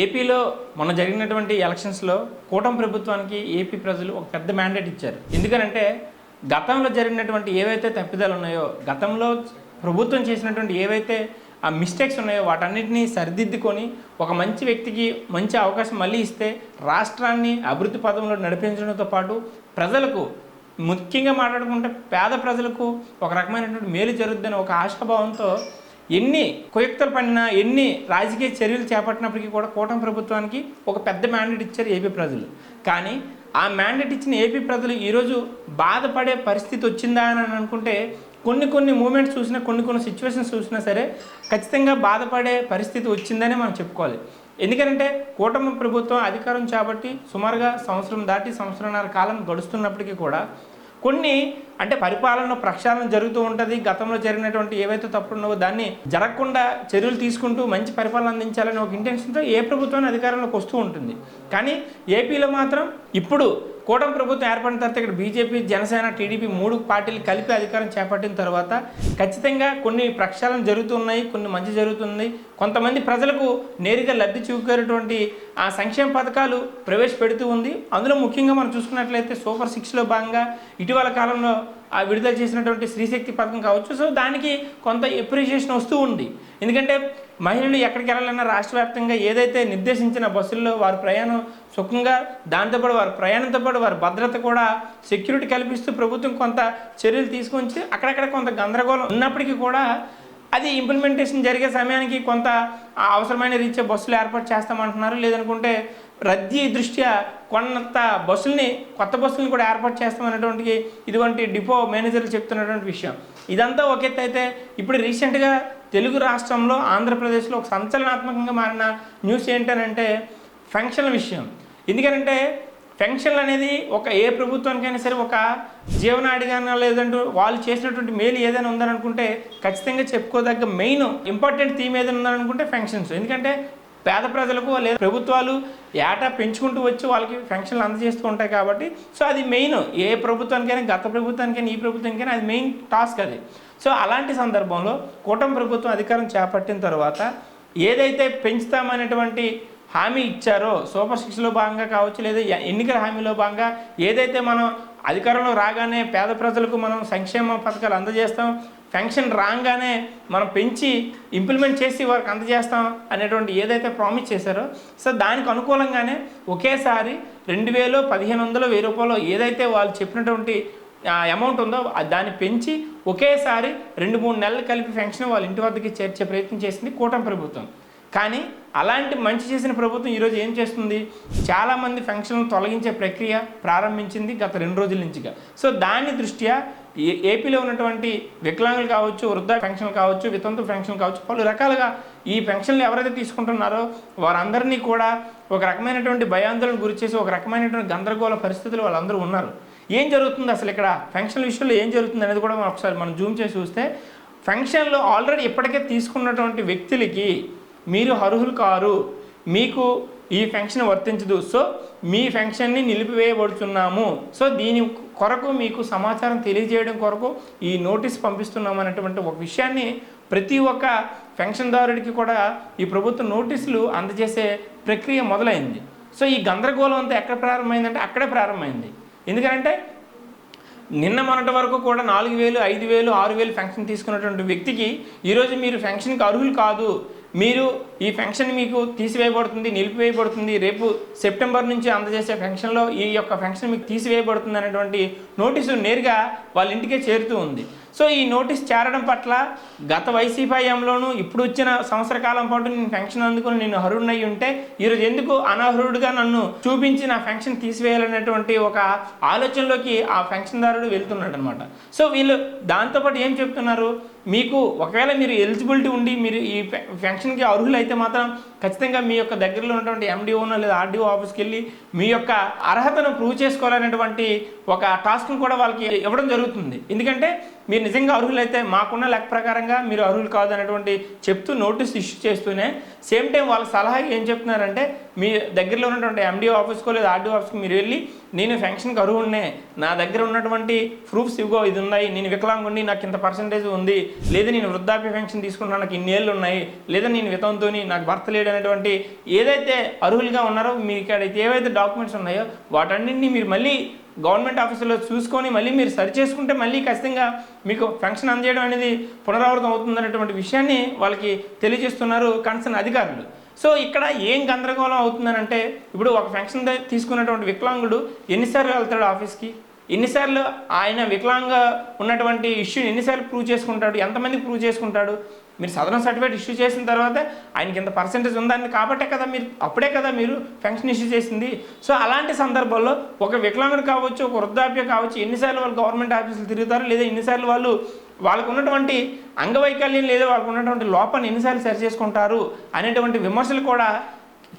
ఏపీలో మొన్న జరిగినటువంటి ఎలక్షన్స్లో కూటమి ప్రభుత్వానికి ఏపీ ప్రజలు ఒక పెద్ద మ్యాండేట్ ఇచ్చారు. ఎందుకనంటే గతంలో జరిగినటువంటి ఏవైతే తప్పిదాలు ఉన్నాయో గతంలో ప్రభుత్వం చేసినటువంటి ఏవైతే ఆ మిస్టేక్స్ ఉన్నాయో వాటన్నిటిని సరిదిద్దుకొని ఒక మంచి వ్యక్తికి మంచి అవకాశం మళ్ళీ ఇస్తే రాష్ట్రాన్ని అభివృద్ధి పదంలో నడిపించడంతో పాటు ప్రజలకు ముఖ్యంగా మాట్లాడుకుంటే పేద ప్రజలకు ఒక రకమైనటువంటి మేలు జరుగుద్దని ఒక ఆశాభావంతో ఎన్ని కుయుక్తలు పడినా ఎన్ని రాజకీయ చర్యలు చేపట్టినప్పటికీ కూడా కూటమి ప్రభుత్వానికి ఒక పెద్ద మ్యాండేట్ ఇచ్చారు ఏపీ ప్రజలు. కానీ ఆ మ్యాండేట్ ఇచ్చిన ఏపీ ప్రజలు ఈరోజు బాధపడే పరిస్థితి వచ్చిందా అని అనుకుంటే కొన్ని కొన్ని మూమెంట్స్ చూసినా కొన్ని కొన్ని సిచ్యువేషన్స్ చూసినా సరే ఖచ్చితంగా బాధపడే పరిస్థితి వచ్చిందనే మనం చెప్పుకోవాలి. ఎందుకంటే కూటమి ప్రభుత్వం అధికారం చేపట్టి సుమారుగా సంవత్సరం దాటి సంవత్సరంన్నర కాలం గడుస్తున్నప్పటికీ కూడా కొన్ని అంటే పరిపాలన ప్రక్షాళన జరుగుతూ ఉంటుంది. గతంలో జరిగినటువంటి ఏవైతే తప్పులు ఉన్నావో దాన్ని జరగకుండా చర్యలు తీసుకుంటూ మంచి పరిపాలన అందించాలని ఒక ఇంటెన్షన్తో ఏ ప్రభుత్వాన్ని అధికారంలోకి వస్తూ ఉంటుంది. కానీ ఏపీలో మాత్రం ఇప్పుడు కూటమి ప్రభుత్వం ఏర్పడిన తర్వాత ఇక్కడ బీజేపీ జనసేన టీడీపీ మూడు పార్టీలు కలిపి అధికారం చేపట్టిన తర్వాత ఖచ్చితంగా కొన్ని ప్రక్షాళన జరుగుతున్నాయి కొన్ని మంచి జరుగుతుంది కొంతమంది ప్రజలకు నేరుగా లబ్ధి చూపేటువంటి ఆ సంక్షేమ పథకాలు ప్రవేశపెడుతూ ఉంది. అందులో ముఖ్యంగా మనం చూసుకున్నట్లయితే సూపర్ సిక్స్లో భాగంగా ఇటీవల కాలంలో ఆ విడుదల చేసినటువంటి శ్రీశక్తి పథకం కావచ్చు. సో దానికి కొంత ఎప్రిషియేషన్ వస్తూ ఉంది. ఎందుకంటే మహిళలు ఎక్కడికి వెళ్ళాలన్నా రాష్ట్ర వ్యాప్తంగా ఏదైతే నిర్దేశించిన బస్సుల్లో వారి ప్రయాణం సుఖంగా దాంతోపాటు వారి ప్రయాణంతో పాటు వారి భద్రత కూడా సెక్యూరిటీ కల్పిస్తూ ప్రభుత్వం కొంత చర్యలు తీసుకొచ్చి అక్కడక్కడ కొంత గందరగోళం ఉన్నప్పటికీ కూడా అది ఇంప్లిమెంటేషన్ జరిగే సమయానికి కొంత అవసరమైన రీత్యా బస్సులు ఏర్పాటు చేస్తామంటున్నారు. లేదనుకుంటే రద్దీ దృష్ట్యా కొంత బస్సుల్ని కొత్త బస్సులను కూడా ఏర్పాటు చేస్తామనేటువంటి ఇటువంటి డిపో మేనేజర్లు చెప్తున్నటువంటి విషయం. ఇదంతా ఒక ఎత్తు అయితే ఇప్పుడు రీసెంట్గా తెలుగు రాష్ట్రంలో ఆంధ్రప్రదేశ్లో ఒక సంచలనాత్మకంగా మారిన న్యూస్ ఏంటనంటే ఫంక్షన్ల విషయం. ఎందుకంటే పెన్షన్లు అనేది ఒక ఏ ప్రభుత్వానికైనా సరే ఒక జీవనాడిగానో లేదంటూ వాళ్ళు చేసినటువంటి మేలు ఏదైనా ఉందని అనుకుంటే ఖచ్చితంగా చెప్పుకోదగ్గ మెయిన్ ఇంపార్టెంట్ థీమ్ ఏదైనా ఉందని అనుకుంటే పెన్షన్స్ ఎందుకంటే పేద ప్రజలకు లేదా ప్రభుత్వాలు ఏటా పెంచుకుంటూ వచ్చి వాళ్ళకి పెన్షన్లు అందజేస్తూ ఉంటాయి కాబట్టి సో అది మెయిన్. ఏ ప్రభుత్వానికైనా గత ప్రభుత్వానికైనా ఈ ప్రభుత్వానికైనా అది మెయిన్ టాస్క్ అది. సో అలాంటి సందర్భంలో కూటమి ప్రభుత్వం అధికారం చేపట్టిన తర్వాత ఏదైతే పెంచుతామనేటువంటి హామీ ఇచ్చారో సూపర్ సిక్స్లో భాగంగా కావచ్చు లేదా ఎన్నికల హామీలో భాగంగా ఏదైతే మనం అధికారంలో రాగానే పేద ప్రజలకు మనం సంక్షేమ పథకాలు అందజేస్తాం పెన్షన్ రాగానే మనం పెంచి ఇంప్లిమెంట్ చేసి వారికి అందజేస్తాం అనేటువంటి ఏదైతే ప్రామిస్ చేశారో సో దానికి అనుకూలంగానే ఒకేసారి రెండు వేలు పదిహేను వందలు వెయ్యి రూపాయలు ఏదైతే వాళ్ళు చెప్పినటువంటి అమౌంట్ ఉందో దాన్ని పెంచి ఒకేసారి రెండు మూడు నెలలు కలిపి పెన్షన్ వాళ్ళ ఇంటి వద్దకి చేర్చే ప్రయత్నం చేసింది కూటమి ప్రభుత్వం. కానీ అలాంటి మంచి చేసిన ప్రభుత్వం ఈరోజు ఏం చేస్తుంది? చాలామంది ఫంక్షన్లు తొలగించే ప్రక్రియ ప్రారంభించింది గత రెండు రోజుల నుంచిగా. సో దాని దృష్ట్యా ఏ- ఏపీలో ఉన్నటువంటి వికలాంగులు కావచ్చు వృద్ధ పెన్షన్లు కావచ్చు వితంతు పెన్షన్లు కావచ్చు పలు రకాలుగా ఈ పెన్షన్లు ఎవరైతే తీసుకుంటున్నారో వారందరినీ కూడా ఒక రకమైనటువంటి భయాందోళన గురి చేసి ఒక రకమైనటువంటి గందరగోళ పరిస్థితులు వాళ్ళందరూ ఉన్నారు. ఏం జరుగుతుంది అసలు ఇక్కడ? ఫంక్షన్ విషయంలో ఏం జరుగుతుంది అనేది కూడా మనం ఒకసారి మనం జూమ్ చేసి చూస్తే ఫంక్షన్లో ఆల్రెడీ ఇప్పటికే తీసుకున్నటువంటి వ్యక్తులకి మీరు అర్హులు కారు. మీకు ఈ ఫంక్షన్ వర్తించదు. సో మీ ఫంక్షన్ని నిలిపివేయబడుతున్నాము సో దీని కొరకు మీకు సమాచారం తెలియజేయడం కొరకు ఈ నోటీస్ పంపిస్తున్నాం అనేటువంటి ఒక విషయాన్ని ప్రతి ఒక్క పెన్షన్దారుడికి కూడా ఈ ప్రభుత్వ నోటీసులు అందజేసే ప్రక్రియ మొదలైంది. సో ఈ గందరగోళం అంతా ఎక్కడ ప్రారంభమైందంటే అక్కడే ప్రారంభమైంది. ఎందుకంటే నిన్న మొన్నటి వరకు కూడా నాలుగు వేలు ఐదు వేలు ఆరు వేలు ఫెన్షన్ తీసుకున్నటువంటి వ్యక్తికి ఈరోజు మీరు ఫెన్షన్కి అర్హులు కాదు. మీరు ఈ పెన్షన్ మీకు తీసివేయబడుతుంది నిలిపివేయబడుతుంది. రేపు సెప్టెంబర్ నుంచి అందజేసే పెన్షన్లో ఈ యొక్క పెన్షన్ మీకు తీసివేయబడుతుంది అనేటువంటి నోటీసు నేరుగా వాళ్ళ ఇంటికే చేరుతూ ఉంది. సో ఈ నోటీస్ చేరడం పట్ల గత వైసీపీ హయాంలోనూ ఇప్పుడు వచ్చిన సంవత్సర కాలం పాటు నేను ఫెన్షన్ అందుకుని నేను అర్హుడినై ఉంటే ఈరోజు ఎందుకు అనర్హుడుగా నన్ను చూపించి నా ఫెన్షన్ తీసివేయాలనేటువంటి ఒక ఆలోచనలోకి ఆ ఫెన్షన్దారుడు వెళ్తున్నాడు అనమాట సో వీళ్ళు దాంతోపాటు ఏం చెప్తున్నారు? మీకు ఒకవేళ మీరు ఎలిజిబిలిటీ ఉండి మీరు ఈ ఫెన్షన్కి పెన్షన్కి అర్హులు అయితే మాత్రం ఖచ్చితంగా మీ యొక్క దగ్గరలో ఉన్నటువంటి ఎండిఓనో లేదా ఆర్డీఓ ఆఫీస్కి వెళ్ళి మీ యొక్క అర్హతను ప్రూవ్ చేసుకోవాలనేటువంటి ఒక టాస్క్ను కూడా వాళ్ళకి ఇవ్వడం జరుగుతుంది. ఎందుకంటే మీరు నిజంగా అర్హులైతే మాకున్న లెక్క ప్రకారంగా మీరు అర్హులు కాదు అనేటువంటి చెప్తూ నోటీస్ ఇష్యూ చేస్తూనే సేమ్ టైం వాళ్ళ సలహా ఏం చెప్తున్నారంటే మీ దగ్గరలో ఉన్నటువంటి ఎండి ఆఫీస్కో లేదా ఆర్డీ ఆఫీస్కి మీరు వెళ్ళి నేను ఫెన్షన్కి అర్హుడినే నా దగ్గర ఉన్నటువంటి ప్రూఫ్స్ ఇవ్వో ఇది ఉన్నాయి నేను వికలాంగుండి నాకు ఇంత పర్సంటేజ్ ఉంది లేదా నేను వృద్ధాప్య పెన్షన్ తీసుకుంటున్నా నాకు ఇన్ని ఏళ్ళు ఉన్నాయి లేదా నేను వితంతో నాకు భర్త లేడు అనేటువంటి ఏదైతే అర్హులుగా ఉన్నారో మీ ఏవైతే డాక్యుమెంట్స్ ఉన్నాయో వాటన్నింటినీ మీరు మళ్ళీ గవర్నమెంట్ ఆఫీసులో చూసుకొని మళ్ళీ మీరు సరి చేసుకుంటే మళ్ళీ ఖచ్చితంగా మీకు ఫంక్షన్ అందజేయడం అనేది పునరావృతం అవుతుందనేటువంటి విషయాన్ని వాళ్ళకి తెలియజేస్తున్నారు కన్సర్న్ అధికారులు. సో ఇక్కడ ఏం గందరగోళం అవుతుందనంటే ఇప్పుడు ఒక ఫంక్షన్ తీసుకున్నటువంటి వికలాంగుడు ఎన్నిసార్లు వెళ్తాడు ఆఫీస్కి? ఎన్నిసార్లు ఆయన వికలాంగ ఉన్నటువంటి ఇష్యూని ఎన్నిసార్లు ప్రూవ్ చేసుకుంటాడు? ఎంతమందికి ప్రూవ్ చేసుకుంటాడు? మీరు సదరన్ సర్టిఫికేట్ ఇష్యూ చేసిన తర్వాత ఆయనకి ఇంత పర్సంటేజ్ ఉందని కాబట్టే కదా మీరు అప్పుడే కదా మీరు పెన్షన్ ఇష్యూ చేసింది. సో అలాంటి సందర్భాల్లో ఒక వికలాంగుడు కావచ్చు ఒక వృద్ధాప్య కావచ్చు ఎన్నిసార్లు వాళ్ళు గవర్నమెంట్ ఆఫీసులు తిరుగుతారు లేదా ఎన్నిసార్లు వాళ్ళు వాళ్ళకు ఉన్నటువంటి అంగవైకల్యం లేదా వాళ్ళకు ఉన్నటువంటి లోపాన్ని ఎన్నిసార్లు సరి చేసుకుంటారు అనేటువంటి విమర్శలు కూడా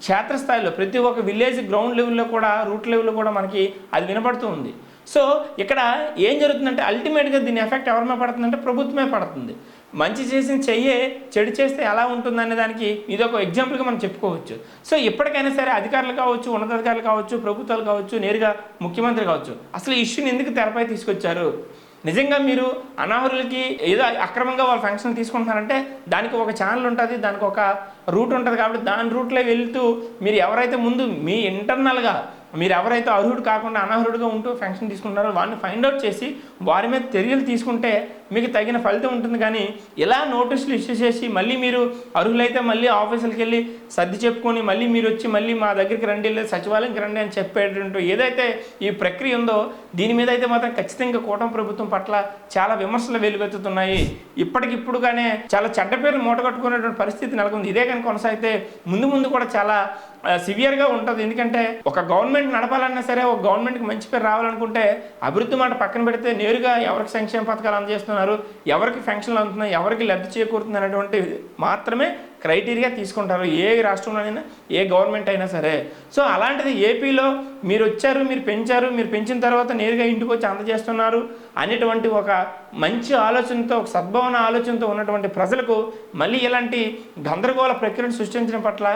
క్షేత్రస్థాయిలో ప్రతి ఒక్క విలేజ్ గ్రౌండ్ లెవెల్లో కూడా రూట్ లెవెల్లో కూడా మనకి అది వినపడుతూ ఉంది. సో ఇక్కడ ఏం జరుగుతుందంటే అల్టిమేట్గా దీని ఎఫెక్ట్ ఎవరి మీద పడుతుందంటే ప్రభుత్వమే పడుతుంది. మంచి చేసిన చెయ్యే చెడు చేస్తే ఎలా ఉంటుందనే దానికి ఇది ఒక ఎగ్జాంపుల్గా మనం చెప్పుకోవచ్చు. సో ఎప్పటికైనా సరే అధికారులు కావచ్చు ఉన్నతాధికారులు కావచ్చు ప్రభుత్వాలు కావచ్చు నేరుగా ముఖ్యమంత్రి కావచ్చు అసలు ఈ ఇష్యూని ఎందుకు తెరపై తీసుకొచ్చారు? నిజంగా మీరు అనాహరులకి ఏదో అక్రమంగా వాళ్ళ ఫంక్షన్ తీసుకుంటున్నారంటే దానికి ఒక ఛానల్ ఉంటుంది దానికి ఒక రూట్ ఉంటుంది కాబట్టి దాని రూట్లో వెళ్తూ మీరు ఎవరైతే ముందు మీ ఇంటర్నల్గా మీరు ఎవరైతే అర్హుడు కాకుండా అనర్హుడుగా ఉంటూ ఫంక్షన్ తీసుకుంటారో వారిని ఫైండ్ అవుట్ చేసి వారి మీద చర్యలు తీసుకుంటే మీకు తగిన ఫలితం ఉంటుంది. కానీ ఇలా నోటీసులు ఇష్యూ చేసి మళ్ళీ మీరు అర్హులైతే మళ్ళీ ఆఫీసులకు వెళ్ళి సర్ది చెప్పుకొని మళ్ళీ మీరు వచ్చి మళ్ళీ మా దగ్గరికి రండి లేదా సచివాలయంకి రండి అని చెప్పేటట్టు ఏదైతే ఈ ప్రక్రియ ఉందో దీని మీద అయితే మాత్రం ఖచ్చితంగా కూటమి ప్రభుత్వం పట్ల చాలా విమర్శలు వెలువెత్తుతున్నాయి. ఇప్పటికిప్పుడుగానే చాలా చెడ్డ పేర్లు మూటగట్టుకునేటువంటి పరిస్థితి నెలకొంది. ఇదే కానీ కొనసాగితే ముందు ముందు కూడా చాలా సివియర్గా ఉంటుంది. ఎందుకంటే ఒక గవర్నమెంట్ నడపాలన్నా సరే ఒక గవర్నమెంట్కి మంచి పేరు రావాలనుకుంటే అభివృద్ధి మాట పక్కన పెడితే నేరుగా ఎవరికి సంక్షేమ పథకాలు అందజేస్తున్నారు? ఎవరికి పెన్షన్లు అందుతున్నాయి ఎవరికి లబ్ధి చేకూరుతుంది అనేటువంటి మాత్రమే క్రైటీరియా తీసుకుంటారు ఏ రాష్ట్రంలోనైనా ఏ గవర్నమెంట్ అయినా సరే. సో అలాంటిది ఏపీలో మీరు వచ్చారు మీరు పెంచారు మీరు పెంచిన తర్వాత నేరుగా ఇంటికి వచ్చి అందజేస్తున్నారు అనేటువంటి ఒక మంచి ఆలోచనతో ఒక సద్భావన ఆలోచనతో ఉన్నటువంటి ప్రజలకు మళ్ళీ ఇలాంటి గందరగోళ ప్రక్రియను సృష్టించడం పట్ల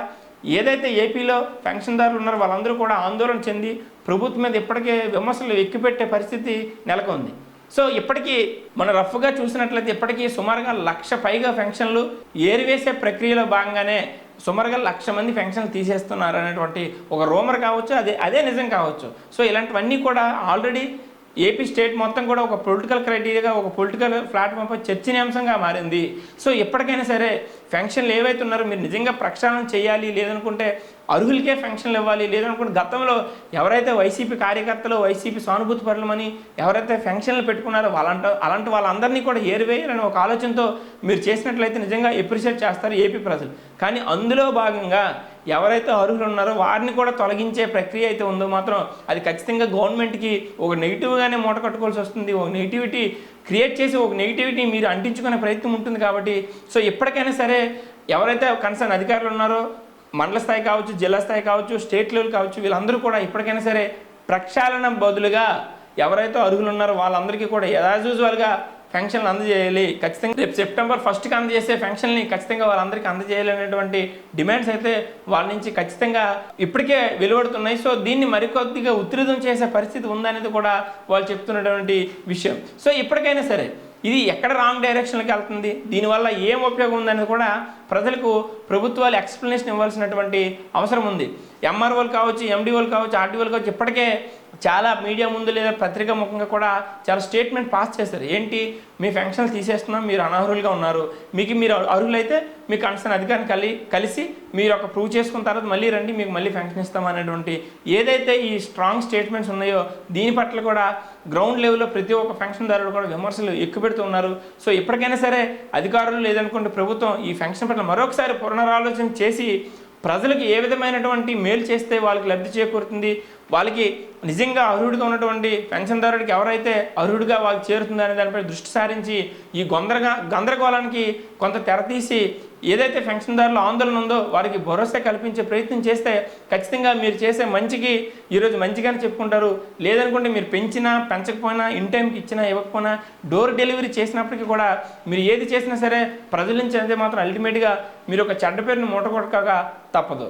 ఏదైతే ఏపీలో పెన్షన్దారులు ఉన్నారో వాళ్ళందరూ కూడా ఆందోళన చెంది ప్రభుత్వం మీద ఇప్పటికే విమర్శలు ఎక్కిపెట్టే పరిస్థితి నెలకొంది. సో ఇప్పటికీ మనం రఫ్గా చూసినట్లయితే ఇప్పటికీ సుమారుగా లక్ష పైగా ఫెన్షన్లు ఏరివేసే ప్రక్రియలో భాగంగానే సుమారుగా లక్ష మంది ఫెన్షన్లు తీసేస్తున్నారు అనేటువంటి ఒక రూమర్ కావచ్చు అదే అదే నిజం కావచ్చు. సో ఇలాంటివన్నీ కూడా ఆల్రెడీ ఏపీ స్టేట్ మొత్తం కూడా ఒక పొలిటికల్ క్రైటీరియాగా ఒక పొలిటికల్ ప్లాట్ఫామ్పై చర్చనీయాంశంగా మారింది. సో ఎప్పటికైనా సరే ఫంక్షన్లు ఏవైతే ఉన్నారో మీరు నిజంగా ప్రక్షాళన చేయాలి లేదనుకుంటే అర్హులకే పెన్షన్లు ఇవ్వాలి. లేదనుకుంటే గతంలో ఎవరైతే వైసీపీ కార్యకర్తలు వైసీపీ సానుభూతి పరులమని ఎవరైతే పెన్షన్లు పెట్టుకున్నారో వాళ్ళంట అలాంటి వాళ్ళందరినీ కూడా ఏరివేయాలని ఒక ఆలోచనతో మీరు చేసినట్లయితే నిజంగా ఎప్రిషియేట్ చేస్తారు ఏపీ ప్రజలు. కానీ అందులో భాగంగా ఎవరైతే అర్హులు ఉన్నారో వారిని కూడా తొలగించే ప్రక్రియ అయితే ఉందో మాత్రం అది ఖచ్చితంగా గవర్నమెంట్కి ఒక నెగిటివ్గానే మూట కట్టుకోవాల్సి వస్తుంది. ఒక నెగిటివిటీ క్రియేట్ చేసి ఒక నెగిటివిటీ మీరు అంటించుకునే ప్రయత్నం ఉంటుంది కాబట్టి. సో ఎప్పటికైనా సరే ఎవరైతే కన్సర్న్ అధికారులు ఉన్నారో మండల స్థాయి కావచ్చు జిల్లా స్థాయి కావచ్చు స్టేట్ లెవెల్ కావచ్చు వీళ్ళందరూ కూడా ఇప్పటికైనా సరే ప్రక్షాళన బదులుగా ఎవరైతే అర్హులు ఉన్నారో వాళ్ళందరికీ కూడా యాజ్ యూజువల్గా పెన్షన్లు అందజేయాలి. ఖచ్చితంగా రేపు సెప్టెంబర్ ఫస్ట్కి అందజేసే పెన్షన్ని ఖచ్చితంగా వాళ్ళందరికీ అందజేయాలి అనేటువంటి డిమాండ్స్ అయితే వాళ్ళ నుంచి ఖచ్చితంగా ఇప్పటికే వెలువడుతున్నాయి. సో దీన్ని మరికొద్దిగా ఉధృతం చేసే పరిస్థితి ఉందనేది కూడా వాళ్ళు చెప్తున్నటువంటి విషయం. సో ఇప్పటికైనా సరే ఇది ఎక్కడ రాంగ్ డైరెక్షన్కి వెళ్తుంది? దీనివల్ల ఏం ఉపయోగం ఉందనేది కూడా ప్రజలకు ప్రభుత్వాలు ఎక్స్ప్లెనేషన్ ఇవ్వాల్సినటువంటి అవసరం ఉంది. ఎంఆర్ఓలు కావచ్చు ఎండిఓలు కావచ్చు ఆర్డీఓలు కావచ్చు ఇప్పటికే చాలా మీడియా ముందు లేదా పత్రిక ముఖంగా కూడా చాలా స్టేట్మెంట్ పాస్ చేశారు. ఏంటి? మీ ఫంక్షన్లు తీసేస్తున్నాం మీరు అనర్హులుగా ఉన్నారు. మీకు మీరు అర్హులైతే మీ కన్సర్న్ అధికారిని కలి కలిసి మీరు ఒక ప్రూవ్ చేసుకున్న తర్వాత మళ్ళీ రండి మీకు మళ్ళీ ఫంక్షన్ ఇస్తామనేటువంటి ఏదైతే ఈ స్ట్రాంగ్ స్టేట్మెంట్స్ ఉన్నాయో దీని పట్ల కూడా గ్రౌండ్ లెవెల్లో ప్రతి ఒక్క ఫంక్షన్దారుడు కూడా విమర్శలు ఎక్కువ పెడుతున్నారు సో ఇప్పటికైనా సరే అధికారులు లేదనుకుంటే ప్రభుత్వం ఈ ఫంక్షన్ పట్ల మరొకసారి పునరాలోచన చేసి ప్రజలకు ఏ విధమైనటువంటి మేలు చేస్తే వాళ్ళకి లబ్ధి చేకూరుతుంది? వాళ్ళకి నిజంగా అర్హుడిగా ఉన్నటువంటి పెన్షన్దారుడికి ఎవరైతే అర్హుడిగా వాళ్ళు చేరుతుందో దానిపై దృష్టి సారించి ఈ గొందరగా గందరగోళానికి కొంత తెరతీసి ఏదైతే పెన్షన్దారుల ఆందోళన ఉందో వారికి భరోసా కల్పించే ప్రయత్నం చేస్తే ఖచ్చితంగా మీరు చేసే మంచికి ఈరోజు మంచిగానే చెప్పుకుంటారు. లేదనుకుంటే మీరు పెంచినా పెంచకపోయినా ఇన్ టైంకి ఇచ్చినా ఇవ్వకపోయినా డోర్ డెలివరీ చేసినప్పటికీ కూడా మీరు ఏది చేసినా సరే ప్రజల నుంచి అయితే మాత్రం అల్టిమేట్గా మీరు ఒక చెడ్డ పేరుని మూట కొట్టక తప్పదు.